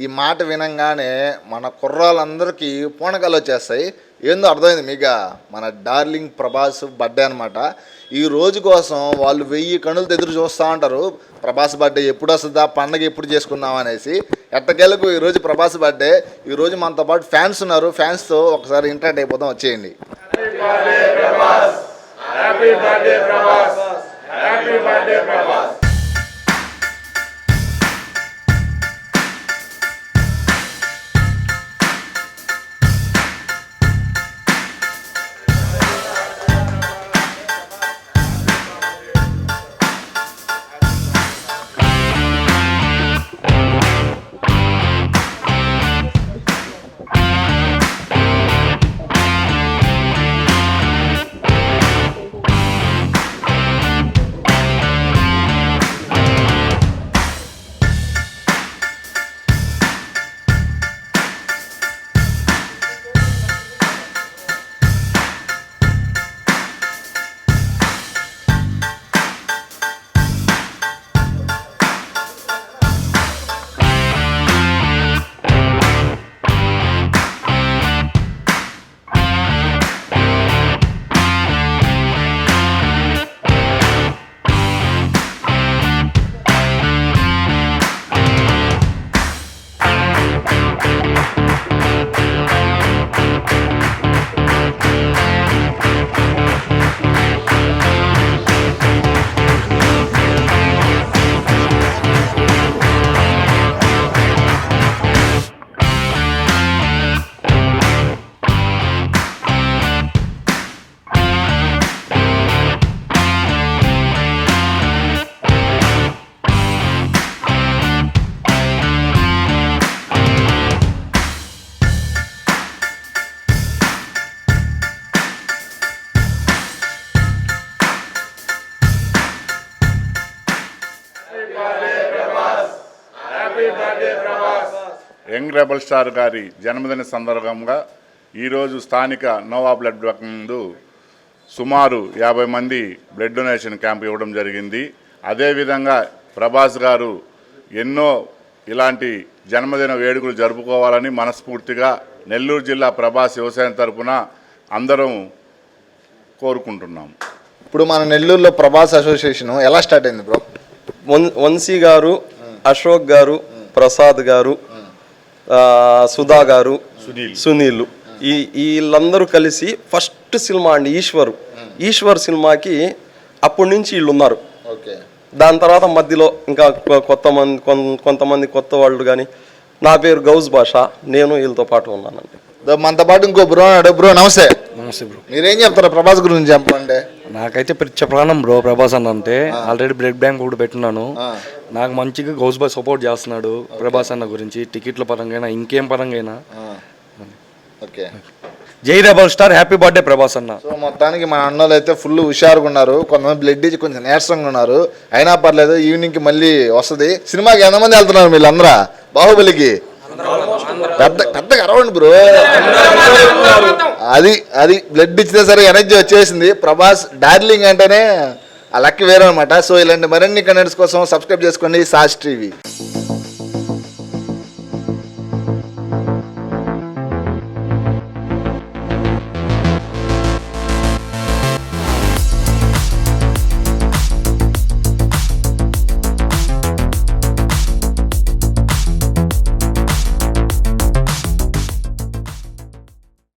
ఈ మాట వినంగానే మన కుర్రాళ్ళందరికీ పూనకాలు వచ్చేస్తాయి. ఏందో అర్థమైంది మీక? మన డార్లింగ్ ప్రభాస్ బర్త్డే అనమాట ఈ రోజు కోసం వాళ్ళు వెయ్యి కనులతో ఎదురు చూస్తూ ఉంటారు. ప్రభాస్ బర్త్డే ఎప్పుడు వస్తుందా? పండగ ఎప్పుడు చేసుకుందాం అనేసి. ఎట్టకేలకు ఈరోజు ప్రభాస్ బర్త్డే? ఈరోజు మనతో పాటు ఫ్యాన్స్ ఉన్నారు. ఫ్యాన్స్తో ఒకసారి ఇంటరాక్ట్ అయిపోతాం వచ్చేయండి. యంగ్ రెబల్ స్టార్ గారి జన్మదిన సందర్భంగా ఈరోజు స్థానిక నోవా బ్లడ్ బ్యాంక్ ముందు సుమారు యాభై మంది బ్లడ్ డొనేషన్ క్యాంప్ ఇవ్వడం జరిగింది. అదేవిధంగా ప్రభాస్ గారు ఎన్నో ఇలాంటి జన్మదిన వేడుకలు జరుపుకోవాలని మనస్ఫూర్తిగా నెల్లూరు జిల్లా ప్రభాస్ యువసేన తరపున అందరం కోరుకుంటున్నాం. ఇప్పుడు మన నెల్లూరులో ప్రభాస్ అసోసియేషన్ ఎలా స్టార్ట్ అయింది బ్రో? వన్- వంశీ గారు అశోక్ గారు ప్రసాద్ గారు ఆ, సుధా గారు సునీల్. ఈ వీళ్ళందరూ కలిసి ఫస్ట్ సినిమా అండి ఈశ్వర్. ఈశ్వర్ సినిమాకి అప్పటి నుంచి వీళ్ళు ఉన్నారు ఓకే. దాని తర్వాత మధ్యలో ఇంకా కొత్త మంది కొంతమంది కొత్త వాళ్ళు కానీ నా పేరు గౌజ్ భాష నేను వీళ్ళతో పాటు ఉన్నానండి. మనతో పాటు ఇంకో బ్రో బ్రో నమస్తే. నమస్తే బ్రో. మీరేం చెప్తారు ప్రభాస్ గురించి చెప్పండి. నాకైతే పిచ్చ ప్రాణం బ్రో ప్రభాస్ అన్న అంటే ఆల్రెడీ బ్లడ్ బ్యాంక్ కూడా పెట్టినాను. నాకు మంచిగా గౌస్ బాయ్ సపోర్ట్ చేస్తున్నాడు ప్రభాస్ అన్న గురించి టికెట్ల పరంగా ఇంకేం పరంగా ఓకే. జై rebel star happy birthday Prabhas అన్న. సో మొత్తానికి మన అన్నోళ్ళు అయితే ఫుల్ హుషారుగా ఉన్నారు. కొంతమంది బ్లడ్ ఇచ్చి కొంచెం నీరసంగా ఉన్నారు. అయినా పర్లేదు ఈవినింగ్కి మళ్ళీ వస్తుంది. సినిమాకి ఎంతమంది వెళ్తున్నారు వీళ్ళందరూ బాహుబలికి. పెద్ద పెద్దగా అరవండి బ్రో. అది అది బ్లడ్ ఇచ్చినా సరే ఎనర్జీ వచ్చేసింది. ప్రభాస్ డార్లింగ్ అంటేనే ఆ లక్ వేరే అనమాట సో ఇలాంటి మరిన్ని కంటెంట్స్ కోసం సబ్స్క్రైబ్ చేసుకోండి సాస్ టీవీ.